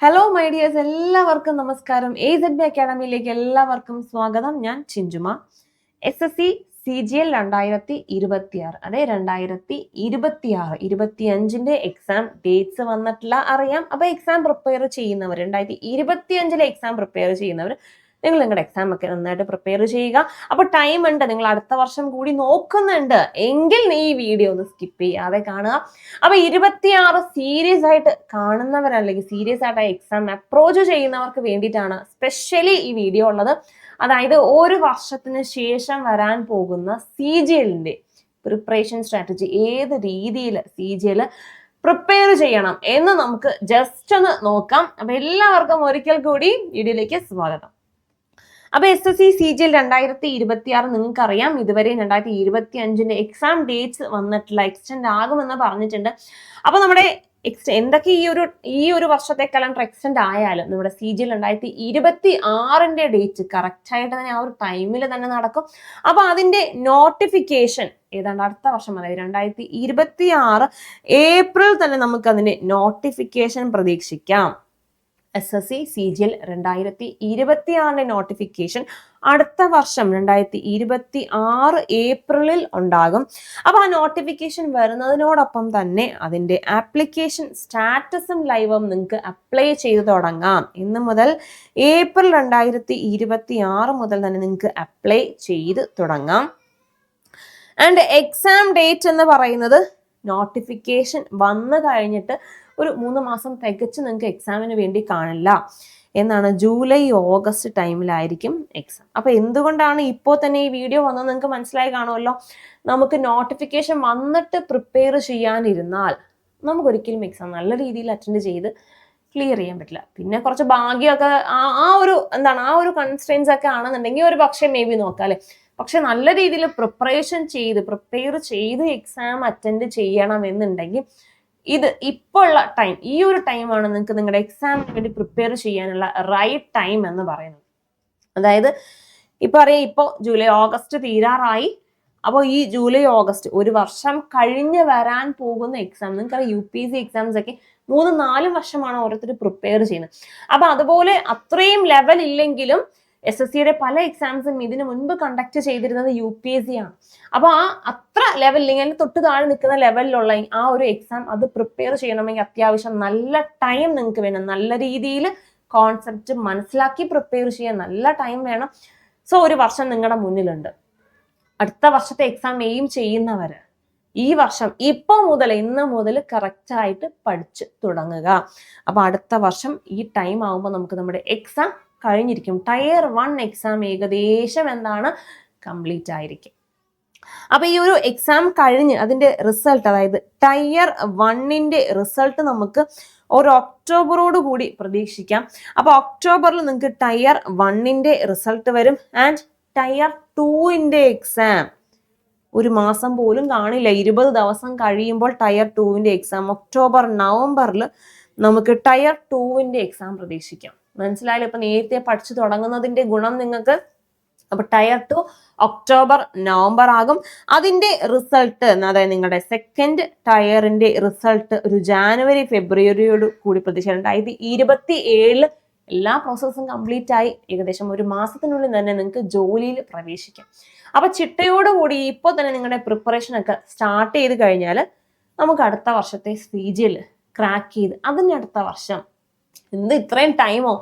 Hello my dears എല്ലാവർക്കും നമസ്കാരം. A Z B അക്കാഡമിയിലേക്ക് എല്ലാവർക്കും സ്വാഗതം. ഞാൻ Chinchuma. S S C C G L രണ്ടായിരത്തി ഇരുപത്തിയാറ് അതെ രണ്ടായിരത്തി ഇരുപത്തി ആറ് ഇരുപത്തി അഞ്ചിന്റെ എക്സാം ഡേറ്റ്സ് വന്നിട്ടില്ല അറിയാം. അപ്പൊ എക്സാം പ്രിപ്പയർ ചെയ്യുന്നവർ രണ്ടായിരത്തി ഇരുപത്തി അഞ്ചിലെ എക്സാം പ്രിപ്പയർ ചെയ്യുന്നവർ നിങ്ങൾ നിങ്ങളുടെ എക്സാം ഒക്കെ നന്നായിട്ട് പ്രിപ്പയർ ചെയ്യുക. അപ്പൊ ടൈം ഉണ്ട്. നിങ്ങൾ അടുത്ത വർഷം കൂടി നോക്കുന്നുണ്ട്. എങ്കിൽ നീ ഈ വീഡിയോ ഒന്ന് സ്കിപ്പ് ചെയ്യാതെ കാണുക. അപ്പൊ ഇരുപത്തിയാറ് സീരിയസ് ആയിട്ട് കാണുന്നവരല്ലെങ്കിൽ സീരിയസ് ആയിട്ട് ആ എക്സാം അപ്രോച്ച് ചെയ്യുന്നവർക്ക് വേണ്ടിയിട്ടാണ് സ്പെഷ്യലി ഈ വീഡിയോ ഉള്ളത്. അതായത് ഒരു വർഷത്തിന് ശേഷം വരാൻ പോകുന്ന സി ജി എല്ലിന്റെ പ്രിപ്പറേഷൻ സ്ട്രാറ്റജി ഏത് രീതിയിൽ സി ജി എൽ പ്രിപ്പയർ ചെയ്യണം എന്ന് നമുക്ക് ജസ്റ്റ് ഒന്ന് നോക്കാം. അപ്പൊ എല്ലാവർക്കും ഒരിക്കൽ കൂടി വീഡിയോയിലേക്ക് സ്വാഗതം. അപ്പൊ S S C C G L രണ്ടായിരത്തി ഇരുപത്തി ആറ് നിങ്ങൾക്ക് അറിയാം ഇതുവരെ രണ്ടായിരത്തി ഇരുപത്തി അഞ്ചിന്റെ എക്സാം ഡേറ്റ്സ് വന്നിട്ടില്ല. എക്സ്റ്റെൻഡ് ആകുമെന്ന് പറഞ്ഞിട്ടുണ്ട്. അപ്പൊ നമ്മുടെ എന്തൊക്കെ ഈ ഒരു ഈ ഒരു വർഷത്തെ കലണ്ടർ എക്സ്റ്റെൻഡ് ആയാലും നമ്മുടെ സി ജി രണ്ടായിരത്തി ഇരുപത്തി ആറിന്റെ ഡേറ്റ് കറക്റ്റ് ആയിട്ട് തന്നെ ആ ഒരു ടൈമിൽ തന്നെ നടക്കും. അപ്പൊ അതിന്റെ നോട്ടിഫിക്കേഷൻ ഏതാണ്ട് അടുത്ത വർഷം അതായത് രണ്ടായിരത്തി ഇരുപത്തി ആറ് ഏപ്രിൽ തന്നെ നമുക്ക് അതിന്റെ നോട്ടിഫിക്കേഷൻ പ്രതീക്ഷിക്കാം. S S C C G L രണ്ടായിരത്തി ഇരുപത്തി ആറിന്റെ നോട്ടിഫിക്കേഷൻ അടുത്ത വർഷം രണ്ടായിരത്തി ഇരുപത്തി ആറ് ഏപ്രിലിൽ ഉണ്ടാകും. അപ്പോൾ ആ നോട്ടിഫിക്കേഷൻ വരുന്നതിനോടൊപ്പം തന്നെ അതിന്റെ ആപ്ലിക്കേഷൻ സ്റ്റാറ്റസും ലൈവും നിങ്ങൾക്ക് അപ്ലൈ ചെയ്ത് തുടങ്ങാം. ഇന്ന് മുതൽ ഏപ്രിൽ രണ്ടായിരത്തി ഇരുപത്തി ആറ് മുതൽ തന്നെ നിങ്ങൾക്ക് അപ്ലൈ ചെയ്ത് തുടങ്ങാം. ആൻഡ് എക്സാം ഡേറ്റ് എന്ന് പറയുന്നത് നോട്ടിഫിക്കേഷൻ വന്നു കഴിഞ്ഞിട്ട് ഒരു മൂന്ന് മാസം തികച്ച് നിങ്ങൾക്ക് എക്സാമിന് വേണ്ടി കാണില്ല എന്നാണ് ജൂലൈ ഓഗസ്റ്റ് ടൈമിലായിരിക്കും എക്സാം അപ്പോൾ എന്തുകൊണ്ടാണ് ഇപ്പോൾ തന്നെ ഈ വീഡിയോ വന്നത് നിങ്ങൾക്ക് മനസ്സിലായി കാണുമല്ലോ? നമുക്ക് നോട്ടിഫിക്കേഷൻ വന്നിട്ട് പ്രിപ്പയർ ചെയ്യാനിരുന്നാൽ നമുക്കൊരിക്കലും എക്സാം നല്ല രീതിയിൽ അറ്റൻഡ് ചെയ്ത് ക്ലിയർ ചെയ്യാൻ പറ്റില്ല. പിന്നെ കുറച്ച് ഭാഗ്യമൊക്കെ ആ ഒരു എന്താണ് ആ ഒരു കൺസ്ട്രെയിൻസ് ഒക്കെ ആണെന്നുണ്ടെങ്കിൽ ഒരു പക്ഷേ മേ ബി നോക്കാം അല്ലേ? പക്ഷെ നല്ല രീതിയിൽ പ്രിപ്പറേഷൻ ചെയ്ത് പ്രിപ്പയർ ചെയ്ത് എക്സാം അറ്റൻഡ് ചെയ്യണം എന്നുണ്ടെങ്കിൽ ഇത് ഇപ്പോൾ ഉള്ള ടൈം ഈ ഒരു ടൈമാണ് നിങ്ങൾക്ക് നിങ്ങളുടെ എക്സാമിന് വേണ്ടി പ്രിപ്പയർ ചെയ്യാനുള്ള റൈറ്റ് ടൈം എന്ന് പറയുന്നത്. അതായത് ഇപ്പൊ അറിയാം ഇപ്പോൾ ജൂലൈ ഓഗസ്റ്റ് തീരാറായി. അപ്പോൾ ഈ ജൂലൈ ഓഗസ്റ്റ് ഒരു വർഷം കഴിഞ്ഞ് വരാൻ പോകുന്ന എക്സാം നിങ്ങൾക്കറിയാം U P S C exams ഒക്കെ മൂന്ന് നാല് വർഷമാണ് ഓരോരുത്തർ പ്രിപ്പയർ ചെയ്യുന്നത്. അപ്പൊ അതുപോലെ അത്രയും ലെവൽ ഇല്ലെങ്കിലും എസ് എസ് സിയുടെ പല എക്സാംസും ഇതിനു മുൻപ് കണ്ടക്ട് ചെയ്തിരുന്നത് യു പി എസ് സി ആണ്. അപ്പോൾ ആ അത്ര ലെവൽ ഇല്ലെങ്കിൽ തൊട്ട് താഴെ നിൽക്കുന്ന ലെവലിലുള്ള ആ ഒരു എക്സാം അത് പ്രിപ്പയർ ചെയ്യണമെങ്കിൽ അത്യാവശ്യം നല്ല ടൈം നിങ്ങൾക്ക് വേണം. നല്ല രീതിയിൽ കോൺസെപ്റ്റ് മനസ്സിലാക്കി പ്രിപ്പയർ ചെയ്യാൻ നല്ല ടൈം വേണം. സോ ഒരു വർഷം നിങ്ങളുടെ മുന്നിലുണ്ട്. അടുത്ത വർഷത്തെ എക്സാം എയിം ചെയ്യുന്നവര് ഈ വർഷം ഇപ്പൊ മുതൽ ഇന്ന് മുതൽ കറക്റ്റ് ആയിട്ട് പഠിച്ച് തുടങ്ങുക. അപ്പൊ അടുത്ത വർഷം ഈ ടൈം ആകുമ്പോൾ നമുക്ക് നമ്മുടെ എക്സാം കഴിഞ്ഞിരിക്കും. ടയർ വൺ എക്സാം ഏകദേശം എന്താണ്? കംപ്ലീറ്റ് ആയിരിക്കും. അപ്പൊ ഈ ഒരു എക്സാം കഴിഞ്ഞ് അതിന്റെ റിസൾട്ട് അതായത് ടയർ വണ്ണിന്റെ റിസൾട്ട് നമുക്ക് ഒരു ഒക്ടോബറോട് കൂടി പ്രതീക്ഷിക്കാം. അപ്പൊ ഒക്ടോബറിൽ നിങ്ങൾക്ക് ടയർ വണ്ണിന്റെ റിസൾട്ട് വരും. ആൻഡ് ടയർ ടൂവിന്റെ എക്സാം ഒരു മാസം പോലും കാണില്ല. ഇരുപത് ദിവസം കഴിയുമ്പോൾ ടയർ ടൂവിന്റെ എക്സാം ഒക്ടോബർ നവംബറിൽ നമുക്ക് ടയർ ടൂവിന്റെ എക്സാം പ്രതീക്ഷിക്കാം. മനസ്സിലായാലും ഇപ്പൊ നേരത്തെ പഠിച്ചു തുടങ്ങുന്നതിന്റെ ഗുണം നിങ്ങൾക്ക് അപ്പൊ ടയർ ടു ഒക്ടോബർ നവംബർ ആകും. അതിന്റെ റിസൾട്ട് അതായത് നിങ്ങളുടെ സെക്കൻഡ് ടയറിന്റെ റിസൾട്ട് ഒരു ജാനുവരി ഫെബ്രുവരിയോട് കൂടി പ്രതീക്ഷിക്കുന്നുണ്ട് അതായത് ഇരുപത്തി ഏഴിൽ എല്ലാ പ്രോസസ്സും കംപ്ലീറ്റ് ആയി. ഏകദേശം ഒരു മാസത്തിനുള്ളിൽ തന്നെ നിങ്ങൾക്ക് ജോലിയിൽ പ്രവേശിക്കാം. അപ്പൊ ചിട്ടയോടുകൂടി ഇപ്പോൾ തന്നെ നിങ്ങളുടെ പ്രിപ്പറേഷൻ ഒക്കെ സ്റ്റാർട്ട് ചെയ്ത് കഴിഞ്ഞാൽ നമുക്ക് അടുത്ത വർഷത്തെ സ്പീജിൽ ക്രാക്ക് ചെയ്ത് അതിന്റെ അടുത്ത വർഷം എന്ത് ഇത്രയും ടൈമോ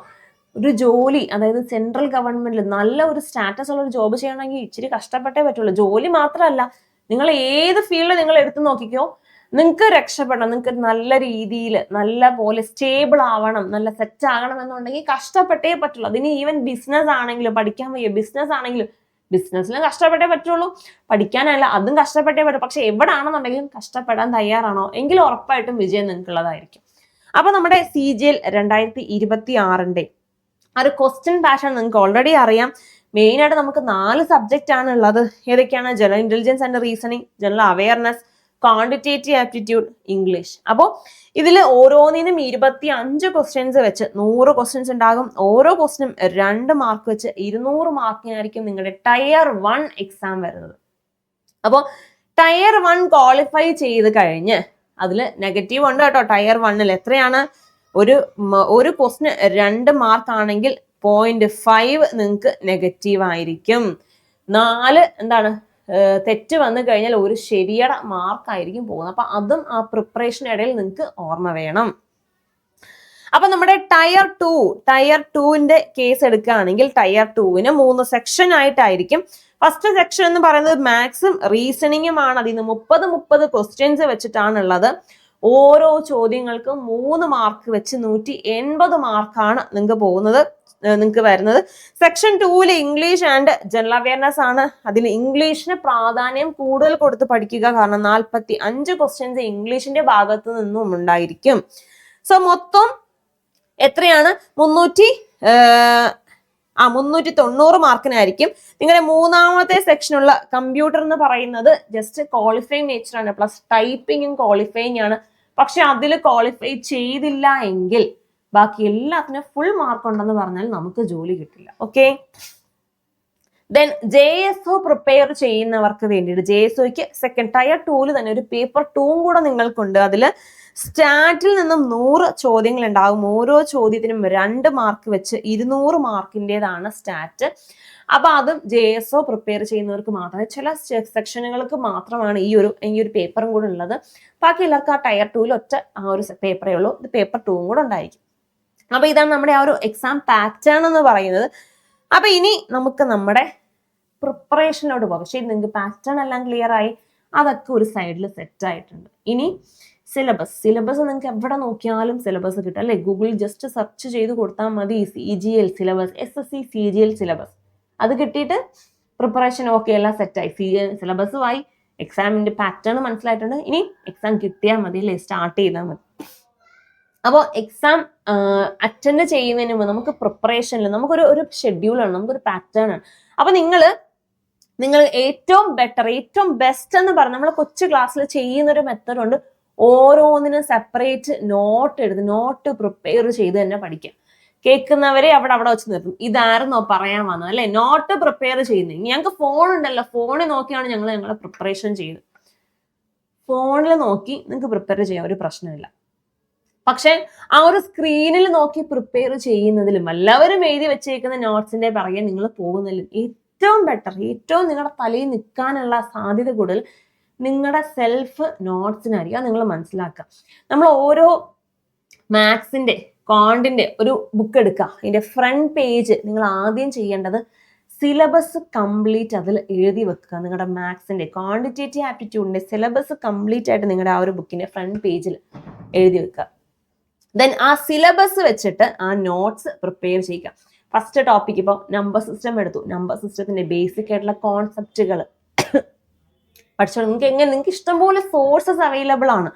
ഒരു ജോലി അതായത് സെൻട്രൽ ഗവൺമെന്റിൽ നല്ല ഒരു സ്റ്റാറ്റസ് ഉള്ള ഒരു ജോബ് ചെയ്യണമെങ്കിൽ ഇച്ചിരി കഷ്ടപ്പെട്ടേ പറ്റുള്ളൂ. ജോലി മാത്രമല്ല നിങ്ങൾ ഏത് ഫീൽഡ് നിങ്ങൾ എടുത്തു നോക്കിക്കോ നിങ്ങൾക്ക് രക്ഷപ്പെടണം. നിങ്ങൾക്ക് നല്ല രീതിയിൽ നല്ല പോലെ സ്റ്റേബിൾ ആവണം നല്ല സെറ്റ് ആകണം എന്നുണ്ടെങ്കിൽ കഷ്ടപ്പെട്ടേ പറ്റുള്ളൂ. അതിന് ഈവൻ ബിസിനസ് ആണെങ്കിലും പഠിക്കാൻ വയ്യ ബിസിനസ് ആണെങ്കിലും ബിസിനസ്സിലും കഷ്ടപ്പെട്ടേ പറ്റുള്ളൂ. പഠിക്കാനല്ല അതും കഷ്ടപ്പെട്ടേ പറ്റും പക്ഷെ എവിടാണെന്നുണ്ടെങ്കിലും കഷ്ടപ്പെടാൻ തയ്യാറാണോ? എങ്കിലും ഉറപ്പായിട്ടും വിജയം നിങ്ങൾക്കുള്ളതായിരിക്കും. അപ്പൊ നമ്മുടെ സി ജി എൽ രണ്ടായിരത്തി ഇരുപത്തി ആറിന്റെ ആ ഒരു ക്വസ്റ്റ്യൻ പാഷൻ നിങ്ങൾക്ക് ഓൾറെഡി അറിയാം. മെയിൻ ആയിട്ട് നമുക്ക് നാല് സബ്ജക്റ്റ് ആണ് ഉള്ളത്. ഏതൊക്കെയാണ്? General intelligence and reasoning general awareness quantitative aptitude English അപ്പോൾ ഇതിൽ ഓരോന്നിനും ഇരുപത്തി അഞ്ച് ക്വസ്റ്റ്യൻസ് വെച്ച് നൂറ് ക്വസ്റ്റ്യൻസ് ഉണ്ടാകും. ഓരോ ക്വസ്റ്റ്യനും രണ്ട് മാർക്ക് വെച്ച് ഇരുന്നൂറ് മാർക്കിനായിരിക്കും നിങ്ങളുടെ ടയർ വൺ എക്സാം വരുന്നത്. അപ്പോൾ ടയർ വൺ ക്വാളിഫൈ ചെയ്ത് കഴിഞ്ഞ് അതിൽ നെഗറ്റീവ് ഉണ്ട് കേട്ടോ. ടയർ വണ്ണിൽ എത്രയാണ്? ഒരു ഒരു ക്വസ്റ്റിന് രണ്ട് മാർക്ക് ആണെങ്കിൽ പോയിന്റ് ഫൈവ് നിങ്ങൾക്ക് നെഗറ്റീവ് ആയിരിക്കും. നാല് എന്താണ്? തെറ്റ് വന്നു കഴിഞ്ഞാൽ ഒരു ശരിയുടെ മാർക്ക് ആയിരിക്കും പോകുന്നത്. അപ്പൊ അതും ആ പ്രിപ്പറേഷൻ ഇടയിൽ നിങ്ങൾക്ക് ഓർമ്മ വേണം. അപ്പൊ നമ്മുടെ ടയർ ടു ടയർ ടുവിന്റെ കേസ് എടുക്കുകയാണെങ്കിൽ ടയർ ടുവിന് മൂന്ന് സെക്ഷൻ ആയിട്ടായിരിക്കും ഫസ്റ്റ് സെക്ഷൻ എന്ന് പറയുന്നത് മാത്സും റീസണിങ്ങുമാണ് അതിൽ നിന്ന് മുപ്പത് മുപ്പത് ക്വസ്റ്റ്യൻസ് വെച്ചിട്ടാണുള്ളത്. ഓരോ ചോദ്യങ്ങൾക്കും മൂന്ന് മാർക്ക് വെച്ച് നൂറ്റി എൺപത് മാർക്കാണ് നിങ്ങൾക്ക് പോകുന്നത് നിങ്ങൾക്ക് വരുന്നത്. സെക്ഷൻ ടൂവിൽ ഇംഗ്ലീഷ് ആൻഡ് ജനറൽ അവയർനെസ് ആണ്. അതിൽ ഇംഗ്ലീഷിന് പ്രാധാന്യം കൂടുതൽ കൊടുത്ത് പഠിക്കുക കാരണം നാൽപ്പത്തി അഞ്ച് ക്വസ്റ്റ്യൻസ് ഇംഗ്ലീഷിന്റെ ഭാഗത്തു നിന്നും ഉണ്ടായിരിക്കും. സോ മൊത്തം എത്രയാണ്? മുന്നൂറ്റി ആ മുന്നൂറ്റി തൊണ്ണൂറ് മാർക്കിനായിരിക്കും. നിങ്ങളുടെ മൂന്നാമത്തെ സെക്ഷനുള്ള കമ്പ്യൂട്ടർ എന്ന് പറയുന്നത് ജസ്റ്റ് ക്വാളിഫൈങ് നേച്ചർ ആണ്. പ്ലസ് ടൈപ്പിങ്ങും ക്വാളിഫൈങ് ആണ്. പക്ഷെ അതിൽ ക്വാളിഫൈ ചെയ്തില്ല എങ്കിൽ ബാക്കി എല്ലാത്തിനും ഫുൾ മാർക്ക് ഉണ്ടെന്ന് പറഞ്ഞാൽ നമുക്ക് ജോലി കിട്ടില്ല. Okay then J S O prepare ചെയ്യുന്നവർക്ക് വേണ്ടിയിട്ട് ജെ എസ് ഒക്ക് സെക്കൻഡ് ടയർ ടൂൽ തന്നെ ഒരു പേപ്പർ ടൂവും കൂടെ നിങ്ങൾക്കുണ്ട്. അതിൽ സ്റ്റാറ്റിൽ നിന്നും നൂറ് ചോദ്യങ്ങൾ ഉണ്ടാകും ഓരോ ചോദ്യത്തിനും രണ്ട് മാർക്ക് വെച്ച് ഇരുന്നൂറ് മാർക്കിന്റെതാണ് സ്റ്റാറ്റ് അപ്പൊ അതും ജെ എസ് ഒ പ്രിപ്പയർ ചെയ്യുന്നവർക്ക് മാത്രമേ ചില സെക്ഷനുകൾക്ക് മാത്രമാണ് ഈ ഒരു ഈ ഒരു പേപ്പറും കൂടെ ഉള്ളത്. ബാക്കി എല്ലാവർക്കും ആ ടയർ ടൂവിൽ ഒറ്റ ആ ഒരു പേപ്പറേ ഉള്ളൂ ഇത് പേപ്പർ ടൂവും കൂടെ ഉണ്ടായിരിക്കും. അപ്പൊ ഇതാണ് നമ്മുടെ ആ ഒരു എക്സാം പാറ്റേൺ എന്ന് പറയുന്നത്. അപ്പൊ ഇനി നമുക്ക് നമ്മുടെ പ്രിപ്പറേഷനോട് പോകാം. ശരി നിങ്ങൾക്ക് പാറ്റേൺ എല്ലാം ക്ലിയർ ആയി. അതൊക്കെ ഒരു സൈഡിൽ സെറ്റ് ആയിട്ടുണ്ട്. ഇനി സിലബസ് സിലബസ് നിങ്ങൾക്ക് എവിടെ നോക്കിയാലും സിലബസ് കിട്ടും. അല്ലേ? ഗൂഗിൾ ജസ്റ്റ് സെർച്ച് ചെയ്ത് കൊടുത്താൽ മതി C G L syllabus S S C C G L syllabus അത് കിട്ടിയിട്ട് പ്രിപ്പറേഷൻ ഓക്കെ എല്ലാം സെറ്റായി സി സിലബസുമായി എക്സാമിന്റെ പാറ്റേൺ മനസ്സിലായിട്ടുണ്ട്. ഇനി എക്സാം കിട്ടിയാൽ മതി അല്ലേ? സ്റ്റാർട്ട് ചെയ്താൽ മതി. അപ്പോൾ എക്സാം അറ്റൻഡ് ചെയ്യുന്നതിന് മുമ്പ് നമുക്ക് പ്രിപ്പറേഷനിൽ നമുക്കൊരു ഒരു ഷെഡ്യൂളാണ് നമുക്കൊരു പാറ്റേൺ ആണ്. അപ്പോൾ നിങ്ങൾ നിങ്ങൾ ഏറ്റവും ബെറ്റർ ഏറ്റവും ബെസ്റ്റ് എന്ന് പറഞ്ഞ് നമ്മൾ കൊച്ചു ക്ലാസ്സിൽ ചെയ്യുന്ന ഒരു മെത്തഡ് ഉണ്ട്. ഓരോന്നിനും സെപ്പറേറ്റ് നോട്ട് എടുത്ത് നോട്ട് പ്രിപ്പയർ ചെയ്ത് തന്നെ പഠിക്കാം. കേൾക്കുന്നവരെ അവിടെ അവിടെ വെച്ച് നിർത്തും. ഇതായിരുന്നോ പറയാൻ വന്നത് അല്ലെ? നോട്ട് പ്രിപ്പയർ ചെയ്യുന്നത്. ഞങ്ങൾക്ക് ഫോൺ ഉണ്ടല്ലോ. ഫോണിൽ നോക്കിയാണ് ഞങ്ങൾ ഞങ്ങളെ പ്രിപ്പറേഷൻ ചെയ്തത് ഫോണിൽ നോക്കി നിങ്ങൾക്ക് പ്രിപ്പയർ ചെയ്യാൻ ഒരു പ്രശ്നമില്ല. പക്ഷെ ആ ഒരു സ്ക്രീനിൽ നോക്കി പ്രിപ്പയർ ചെയ്യുന്നതിലും എല്ലാവരും എഴുതി വെച്ചേക്കുന്ന നോട്ട്സിന്റെ പിറകെ നിങ്ങൾ പോകുന്നതിലും ഏറ്റവും ബെറ്റർ ഏറ്റവും നിങ്ങളുടെ തലയിൽ നിൽക്കാനുള്ള സാധ്യത കൂടുതൽ നിങ്ങളുടെ സെൽഫ് നോട്ട്സിനായിരിക്കും അത് നിങ്ങൾ മനസ്സിലാക്കുക. നമ്മൾ ഓരോ മാത്സിന്റെ കോണ്ടിന്റെ ഒരു ബുക്ക് എടുക്കുക. അതിന്റെ ഫ്രണ്ട് പേജ് നിങ്ങൾ ആദ്യം ചെയ്യേണ്ടത് സിലബസ് കംപ്ലീറ്റ് അതിൽ എഴുതി വെക്കുക. നിങ്ങളുടെ മാത്സിന്റെ ക്വാണ്ടിറ്റേറ്റീവ് ആപ്റ്റിറ്റ്യൂഡിന്റെ സിലബസ് കംപ്ലീറ്റ് ആയിട്ട് നിങ്ങളുടെ ആ ഒരു ബുക്കിന്റെ ഫ്രണ്ട് പേജിൽ എഴുതി വെക്കുക. ദെൻ ആ സിലബസ് വെച്ചിട്ട് ആ നോട്ട്സ് പ്രിപ്പയർ ചെയ്യുക. ഫസ്റ്റ് ടോപ്പിക് ഇപ്പോൾ നമ്പർ സിസ്റ്റം എടുത്തു. നമ്പർ സിസ്റ്റത്തിന്റെ ബേസിക് ആയിട്ടുള്ള കോൺസെപ്റ്റുകൾ പഠിച്ചോ. നിങ്ങൾക്ക് എങ്ങനെ നിങ്ങൾക്ക് ഇഷ്ടംപോലെ സോഴ്സസ് അവൈലബിൾ ആണ്.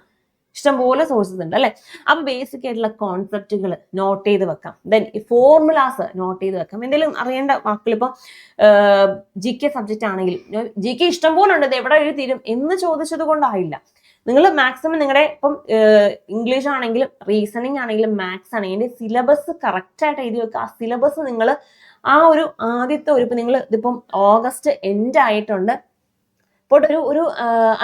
ഇഷ്ടംപോലെ സോഴ്സസ് ഉണ്ട് അല്ലേ? അപ്പൊ ബേസിക് ആയിട്ടുള്ള കോൺസെപ്റ്റുകൾ നോട്ട് ചെയ്ത് വെക്കാം. ദെൻ ഫോർമുലാസ് നോട്ട് ചെയ്ത് വെക്കാം. എന്തെങ്കിലും അറിയേണ്ട വാക്കുകൾ ഇപ്പോൾ ജി കെ സബ്ജക്റ്റ് ആണെങ്കിൽ ജി കെ ഇഷ്ടംപോലെ ഉണ്ട്. എവിടെ എഴുതി തീരും എന്ന് ചോദിച്ചത് കൊണ്ടായില്ല. നിങ്ങൾ മാക്സിമം നിങ്ങളുടെ ഇപ്പം ഇംഗ്ലീഷ് ആണെങ്കിലും റീസണിങ് ആണെങ്കിലും മാത്സ് ആണെങ്കിലും സിലബസ് കറക്റ്റ് ആയിട്ട് എഴുതി വെക്കുക. ആ സിലബസ് നിങ്ങൾ ആ ഒരു ആദ്യത്തെ ഒരു ഇപ്പം നിങ്ങൾ ഇതിപ്പം ഓഗസ്റ്റ് എൻഡ് ആയിട്ടുണ്ട്. ഇപ്പോൾ ഒരു ഒരു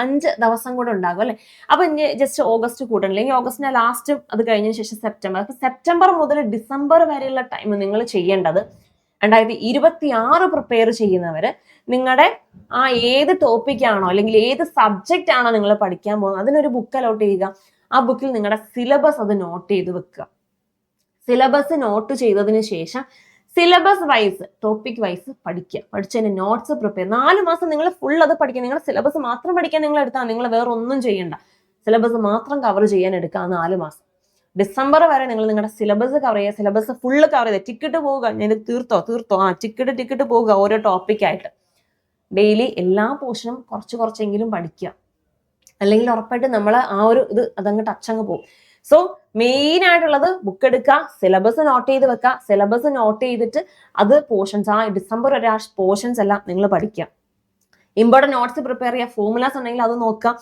അഞ്ച് ദിവസം കൂടെ ഉണ്ടാകും അല്ലെ? അപ്പൊ ഇനി ജസ്റ്റ് ഓഗസ്റ്റ് കൂട്ടണം. അല്ലെങ്കിൽ ഓഗസ്റ്റിന്റെ ലാസ്റ്റ് അത് കഴിഞ്ഞ ശേഷം സെപ്റ്റംബർ. അപ്പൊ സെപ്റ്റംബർ മുതൽ ഡിസംബർ വരെയുള്ള ടൈം നിങ്ങൾ ചെയ്യേണ്ടത് രണ്ടായിരത്തി ഇരുപത്തി ആറ് പ്രിപ്പയർ ചെയ്യുന്നവര് നിങ്ങളുടെ ആ ഏത് ടോപ്പിക്കാണോ അല്ലെങ്കിൽ ഏത് സബ്ജക്റ്റ് ആണോ നിങ്ങൾ പഠിക്കാൻ പോകുന്നത് അതിനൊരു ബുക്ക് അലോട്ട് ചെയ്യുക. ആ ബുക്കിൽ നിങ്ങളുടെ സിലബസ് അത് നോട്ട് ചെയ്ത് വെക്കുക. സിലബസ് നോട്ട് ചെയ്തതിന് ശേഷം സിലബസ് വൈസ് ടോപ്പിക് വൈസ് പഠിക്കുക. പഠിച്ചതിന് നോട്ട്സ് പ്രിപ്പയർ നാല് മാസം നിങ്ങൾ ഫുൾ അത് പഠിക്കുക. നിങ്ങൾ സിലബസ് മാത്രം പഠിക്കാൻ നിങ്ങൾ എടുത്താൽ നിങ്ങൾ വേറെ ഒന്നും ചെയ്യണ്ട. സിലബസ് മാത്രം കവർ ചെയ്യാൻ എടുക്കുക നാല് മാസം. ഡിസംബർ വരെ നിങ്ങൾ നിങ്ങളുടെ സിലബസ് കവർ ചെയ്യുക. സിലബസ് ഫുള്ള് കവർ ചെയ്യുക. ടിക്കറ്റ് പോവുക. ഞാൻ തീർത്തോ? തീർത്തോ? ആ ടിക്കറ്റ് ടിക്കറ്റ് പോവുക ഓരോ ടോപ്പിക്കായിട്ട് ഡെയിലി എല്ലാ പോർഷനും കുറച്ച് കുറച്ചെങ്കിലും പഠിക്കുക. അല്ലെങ്കിൽ ഉറപ്പായിട്ട് നമ്മൾ ആ ഒരു ഇത് അതങ്ങ് ടച്ചങ്ങ് പോകും. സോ മെയിൻ ആയിട്ടുള്ളത് ബുക്ക് എടുക്കുക സിലബസ് നോട്ട് ചെയ്ത് വെക്കുക സിലബസ് നോട്ട് ചെയ്തിട്ട് അത് പോർഷൻസ് ആ ഡിസംബർ ഒരു പോർഷൻസ് എല്ലാം നിങ്ങൾ പഠിക്കുക ഇമ്പോർട്ടന്റ് നോട്ട്സ് പ്രിപ്പയർ ചെയ്യുക. ഫോർമുലാസ് ഉണ്ടെങ്കിൽ അത് നോക്കുക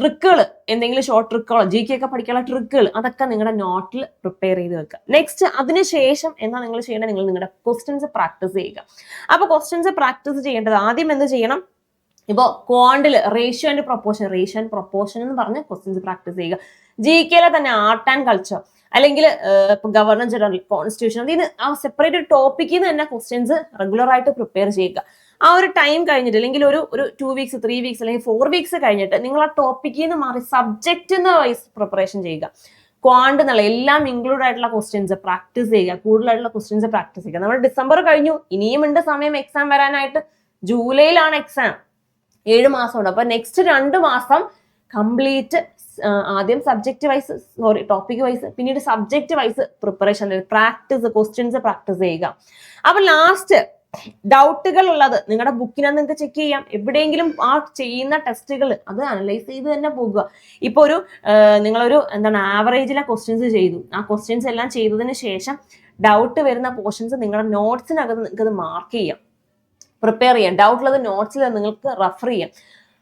ട്രിക്കുകൾ എന്തെങ്കിലും ഷോർട്ട് ട്രിക്കുകളോ ജി കെ ഒക്കെ പഠിക്കാനുള്ള ട്രിക്കുകൾ അതൊക്കെ നിങ്ങളുടെ നോട്ടിൽ പ്രിപ്പയർ ചെയ്ത് വെക്കുക നെക്സ്റ്റ് അതിനുശേഷം എന്താ നിങ്ങൾ ചെയ്യേണ്ടത്? നിങ്ങൾ നിങ്ങളുടെ ക്വസ്റ്റ്യൻസ് പ്രാക്ടീസ് ചെയ്യുക. അപ്പൊ ക്വസ്റ്റ്യൻസ് പ്രാക്ടീസ് ചെയ്യേണ്ടത് ആദ്യം എന്ത് ചെയ്യണം? ഇപ്പോൾ ക്വാണ്ടിൽ ratio and proportion ratio and proportion എന്ന് പറഞ്ഞ് ക്വസ്റ്റ്യൻസ് പ്രാക്ടീസ് ചെയ്യുക. ജി കെയിലെ തന്നെ ആർട്ട് ആൻഡ് കൾച്ചർ അല്ലെങ്കിൽ ഗവർണർ ജനറൽ കോൺസ്റ്റിറ്റ്യൂഷൻ അതിന് ആ സെപ്പറേറ്റ് ടോപ്പിക്കിൽ നിന്ന് തന്നെ ക്വസ്റ്റ്യൻസ് റെഗുലർ ആയിട്ട് പ്രിപ്പയർ ചെയ്യുക. ആ ഒരു ടൈം കഴിഞ്ഞിട്ട് അല്ലെങ്കിൽ ഒരു ഒരു ടു വീക്സ് ത്രീ വീക്സ് അല്ലെങ്കിൽ ഫോർ വീക്സ് കഴിഞ്ഞിട്ട് നിങ്ങൾ ആ ടോപ്പിക്കിൽ നിന്ന് മാറി സബ്ജക്റ്റ് വൈസ് പ്രിപ്പറേഷൻ ചെയ്യുക. ക്വാണ്ട് എന്നുള്ള എല്ലാം ഇൻക്ലൂഡ് ആയിട്ടുള്ള ക്വസ്റ്റ്യൻസ് പ്രാക്ടീസ് ചെയ്യുക. കൂടുതലായിട്ടുള്ള ക്വസ്റ്റ്യൻസ് പ്രാക്ടീസ് ചെയ്യുക. നമ്മൾ ഡിസംബർ കഴിഞ്ഞു. ഇനിയും ഉണ്ട് സമയം എക്സാം വരാനായിട്ട്. ജൂലൈയിലാണ് എക്സാം ഏഴ് മാസമുണ്ട്. അപ്പൊ നെക്സ്റ്റ് രണ്ട് മാസം കംപ്ലീറ്റ് ആദ്യം subject wise sorry topic wise പിന്നീട് subject wise preparation practice questions practice ചെയ്യുക. അപ്പൊ ലാസ്റ്റ് ഡൗട്ടുകൾ ഉള്ളത്. നിങ്ങളുടെ ബുക്കിനെ നിങ്ങൾക്ക് ചെക്ക് ചെയ്യാം? എവിടെയെങ്കിലും ആ ചെയ്യുന്ന ടെസ്റ്റുകൾ അത് അനലൈസ് ചെയ്ത് തന്നെ പോകുക. ഇപ്പൊ ഒരു നിങ്ങളൊരു എന്താണ് ആവറേജിലെ ക്വസ്റ്റ്യൻസ് ചെയ്തു. ആ ക്വസ്റ്റ്യൻസ് എല്ലാം ചെയ്തതിന് ശേഷം ഡൗട്ട് വരുന്ന പോർഷൻസ് നിങ്ങളുടെ നോട്ട്സിനകത്ത് നിങ്ങൾക്ക് അത് മാർക്ക് ചെയ്യാം. പ്രിപ്പയർ ചെയ്യാം. ഡൗട്ട് ഉള്ളത് നോട്ട്സിൽ നിങ്ങൾക്ക് റെഫർ ചെയ്യാം.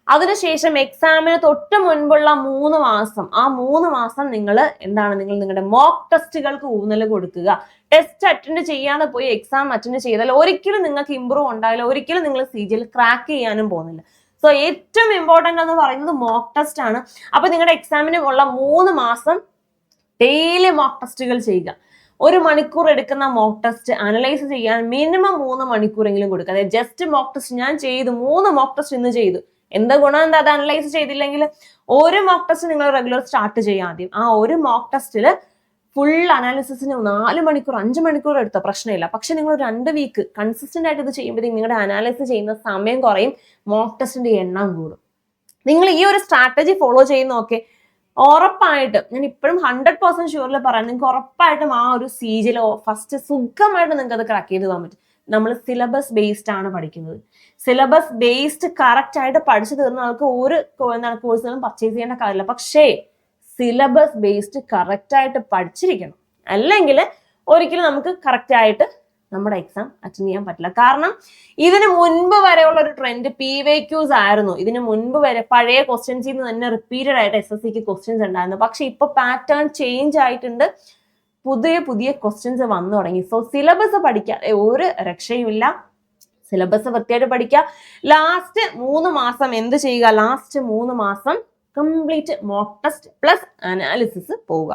അതിനുശേഷം എക്സാമിന് തൊട്ട് മുൻപുള്ള മൂന്ന് മാസം. ആ മൂന്ന് മാസം നിങ്ങൾ എന്താണ്? നിങ്ങൾ നിങ്ങളുടെ മോക്ക് ടെസ്റ്റുകൾക്ക് ഊന്നൽ കൊടുക്കുക. ടെസ്റ്റ് അറ്റൻഡ് ചെയ്യാതെ പോയി എക്സാം അറ്റൻഡ് ചെയ്താൽ ഒരിക്കലും നിങ്ങൾക്ക് ഇമ്പ്രൂവ് ഉണ്ടാവില്ല. ഒരിക്കലും നിങ്ങൾ സി ജിയിൽ ക്രാക്ക് ചെയ്യാനും പോകുന്നില്ല. സോ ഏറ്റവും ഇമ്പോർട്ടന്റ് എന്ന് പറയുന്നത് മോക്ക് ടെസ്റ്റ് ആണ്. അപ്പൊ നിങ്ങളുടെ എക്സാമിന് ഉള്ള മൂന്ന് മാസം ഡെയിലി മോക്ക് ടെസ്റ്റുകൾ ചെയ്യുക. ഒരു മണിക്കൂർ എടുക്കുന്ന മോക്ക് ടെസ്റ്റ് അനലൈസ് ചെയ്യാൻ മിനിമം മൂന്ന് മണിക്കൂറെങ്കിലും കൊടുക്കുക. അതായത് ജസ്റ്റ് മോക്ക് ടെസ്റ്റ് ഞാൻ ചെയ്തു മൂന്ന് മോക്ക് ടെസ്റ്റ് ഇന്ന് ചെയ്തു. എന്താ ഗുണം എന്താ അത് അനലൈസ് ചെയ്തില്ലെങ്കിൽ ഒരു മോക്ക് ടെസ്റ്റ് നിങ്ങൾ റെഗുലർ സ്റ്റാർട്ട് ചെയ്യാം ആദ്യം. ആ ഒരു മോക്ക് ടെസ്റ്റിൽ ഫുൾ അനാലിസിസിന് നാല് മണിക്കൂർ അഞ്ച് മണിക്കൂർ എടുത്ത? പ്രശ്നമില്ല. പക്ഷെ നിങ്ങൾ രണ്ട് വീക്ക് കൺസിസ്റ്റന്റ് ആയിട്ട് ഇത് ചെയ്യുമ്പോഴത്തേക്കും നിങ്ങളുടെ അനാലിസിസ് ചെയ്യുന്ന സമയം കുറയും മോക്ക് ടെസ്റ്റിന്റെ എണ്ണം കൂടും. നിങ്ങൾ ഈ ഒരു സ്ട്രാറ്റജി ഫോളോ ചെയ്യുന്ന ചെയ്യുന്നതൊക്കെ ഉറപ്പായിട്ട് ഞാൻ ഇപ്പോഴും ഹൺഡ്രഡ് പെർസെന്റ് ഷുവറിൽ പറയാം നിങ്ങൾക്ക് ഉറപ്പായിട്ടും ആ ഒരു സീജിലോ ഫസ്റ്റ് സുഖമായിട്ട് നിങ്ങൾക്ക് അത് ക്രാക്ക് ചെയ്ത് പോകാൻ പറ്റും. നമ്മൾ സിലബസ് ബേസ്ഡ് ആണ് പഠിക്കുന്നത്. സിലബസ് ബേസ്ഡ് കറക്റ്റ് ആയിട്ട് പഠിച്ചു തീർന്ന ആൾക്ക് ഒരു എന്താണ് കോഴ്സുകളും പർച്ചേസ് ചെയ്യേണ്ട കാര്യമില്ല. പക്ഷേ സിലബസ് ബേസ്ഡ് കറക്റ്റ് ആയിട്ട് പഠിച്ചിരിക്കണം. അല്ലെങ്കിൽ ഒരിക്കലും നമുക്ക് കറക്റ്റ് ആയിട്ട് നമ്മുടെ എക്സാം അറ്റൻഡ് ചെയ്യാൻ പറ്റില്ല. കാരണം ഇതിന് മുൻപ് വരെയുള്ള ഒരു ട്രെൻഡ് പി വൈ ക്യൂസ് ആയിരുന്നു. ഇതിന് മുൻപ് വരെ പഴയ ക്വസ്റ്റ്യൻസിൽ നിന്ന് തന്നെ റിപ്പീറ്റഡ് ആയിട്ട് എസ് എസ് സിക്ക് ക്വസ്റ്റ്യൻസ് ഉണ്ടായിരുന്നു. പക്ഷെ ഇപ്പൊ പാറ്റേൺ ചേഞ്ച് ആയിട്ടുണ്ട്. പുതിയ പുതിയ ക്വസ്റ്റ്യൻസ് വന്നു തുടങ്ങി. സോ സിലബസ് പഠിക്കാതെ ഒരു രക്ഷയുമില്ല. സിലബസ് വൃത്തിയായിട്ട് പഠിക്കുക. ലാസ്റ്റ് മൂന്ന് മാസം എന്ത് ചെയ്യുക? ലാസ്റ്റ് മൂന്ന് മാസം complete mock test plus analysis പോവുക.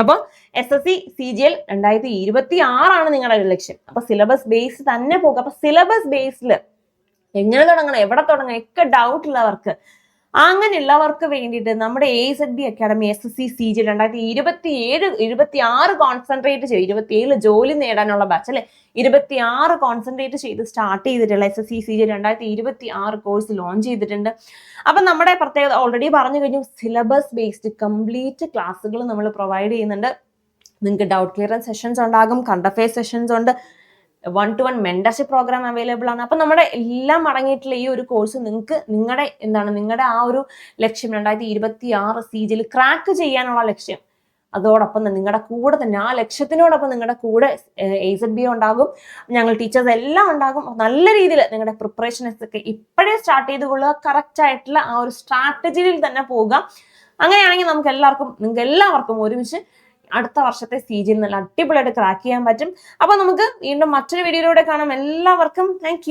അപ്പൊ S S C C G L രണ്ടായിരത്തി ഇരുപത്തി ആറാണ് നിങ്ങളുടെ ലക്ഷ്യം. അപ്പൊ സിലബസ് ബേസ് തന്നെ പോകുക അപ്പൊ സിലബസ് ബേസിൽ എങ്ങനെ തുടങ്ങണം? എവിടെ തുടങ്ങണം? ഒക്കെ ഡൗട്ട് ഉള്ളവർക്ക് അങ്ങനെയുള്ളവർക്ക് വേണ്ടിയിട്ട് നമ്മുടെ A Z B academy S S C C G രണ്ടായിരത്തി ഇരുപത്തി ഏഴ് ഇരുപത്തി ആറ് കോൺസെൻട്രേറ്റ് ചെയ്ത്. ഇരുപത്തി ജോലി നേടാനുള്ള ബാച്ച് അല്ലെ? ഇരുപത്തി ആറ് കോൺസെൻട്രേറ്റ് ചെയ്ത് സ്റ്റാർട്ട് ചെയ്തിട്ടുള്ള S S C C G രണ്ടായിരത്തി ഇരുപത്തി ആറ് കോഴ്സ് ലോഞ്ച് ചെയ്തിട്ടുണ്ട്. അപ്പം നമ്മുടെ പ്രത്യേകത ഓൾറെഡി പറഞ്ഞു കഴിഞ്ഞു. സിലബസ് ബേസ്ഡ് കംപ്ലീറ്റ് ക്ലാസ്സുകൾ നമ്മൾ പ്രൊവൈഡ് ചെയ്യുന്നുണ്ട്. നിങ്ങൾക്ക് ഡൗട്ട് ക്ലിയറൻസ് സെഷൻസ് ഉണ്ടാകും. കണ്ടഫെയർ സെഷൻസ് ഉണ്ട്. One to one mentorship programme available ആണ്. അപ്പം നമ്മുടെ എല്ലാം അടങ്ങിയിട്ടുള്ള ഈ ഒരു കോഴ്സ് നിങ്ങൾക്ക് നിങ്ങളുടെ എന്താണ് നിങ്ങളുടെ ആ ഒരു ലക്ഷ്യം രണ്ടായിരത്തി ഇരുപത്തി ആറ് സീജിൽ ക്രാക്ക് ചെയ്യാനുള്ള ലക്ഷ്യം. അതോടൊപ്പം തന്നെ നിങ്ങളുടെ കൂടെ തന്നെ ആ ലക്ഷ്യത്തിനോടൊപ്പം നിങ്ങളുടെ കൂടെ എ സെഡ് ബി ഉണ്ടാകും. ഞങ്ങൾ ടീച്ചേഴ്സ് എല്ലാം ഉണ്ടാകും. നല്ല രീതിയിൽ നിങ്ങളുടെ പ്രിപ്പറേഷൻസ് ഒക്കെ ഇപ്പോഴേ സ്റ്റാർട്ട് ചെയ്ത് കൊള്ളുക. കറക്റ്റ് ആയിട്ടുള്ള ആ ഒരു സ്ട്രാറ്റജിയിൽ തന്നെ പോവുക. അങ്ങനെയാണെങ്കിൽ നമുക്ക് എല്ലാവർക്കും നിങ്ങൾക്ക് എല്ലാവർക്കും ഒരുമിച്ച് അടുത്ത വർഷത്തെ സി നല്ല അടിപൊളിയായിട്ട് ക്രാക്ക് ചെയ്യാൻ പറ്റും. അപ്പൊ നമുക്ക് വീണ്ടും മറ്റൊരു വീഡിയോയിലൂടെ കാണാം. എല്ലാവർക്കും താങ്ക്